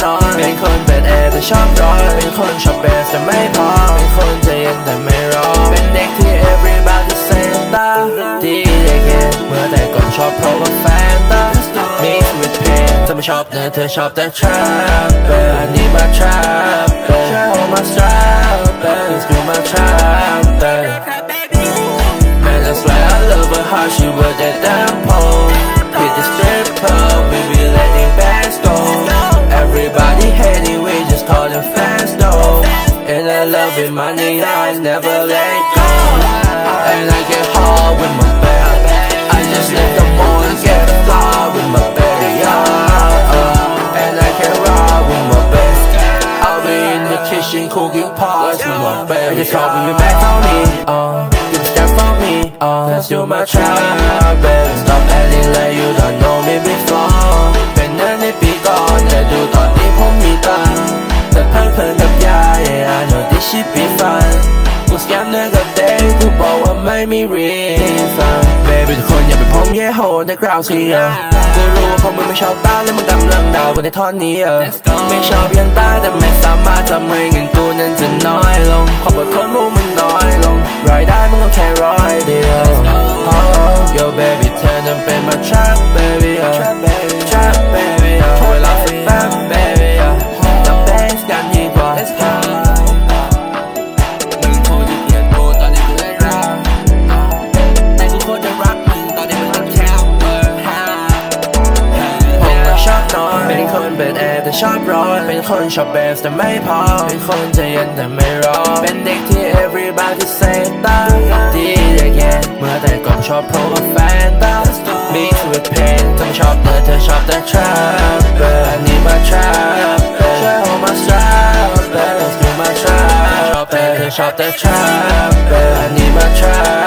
เป็นคนเปิดแอร์แต่ชอบร้อนเป็นคนชอบเบสแต่ไม่พอเป็นคนใจเย็นแต่ไม่รอเป็นเด็กที่ everybody say ตาดีเด็กเย็นเมื่อแต่ก่อนชอบเพราะว่าแฟนตา mix with pain เธอไม่ชอบเธอเธอชอบแต่ trap อันนี้มา trap ช่วย hold my strap let's do my trap Man, that's why I love her how she work that damn pole. And I love it, money, I never let go. And I get hard with my bag. I just let the morning get fly with my baby, yeah. Uh, and I can ride with my baby. I'll be in the kitchen cooking pots with my baby. I just hope you back on me, uh. A step for me, uh. Let's do my child baby. Stop acting like you don't know me before. I know this shit be fun กูสแกมเนื้อกับเด็กกูบอกว่าไม่มีรีฟัง baby ทุกคนอย่าไปพ้องเย่โหในกราวเสียกูรู้ว่าพวกมึงไม่ชอบตาและมึงกำลังเดากันในท่อนนี้เออไม่ชอบยังตาแต่ไม่ ชอบร้อนเป็นคนชอบเบสแต่ไม่พอ เป็นคนใจเย็นแต่ไม่รอเป็นเด็กที่ everybody say ตาดีเด็กแย่เมื่อแต่ก่อนชอบเพราะว่าแฟนตา mix with pain เธอไม่ชอบเธอเธอชอบแต่ trap อันนี้มา trap ช่วย hold my strap let's do my trap ชอบแต่เธอชอบแต่ trap อันนี้มา trap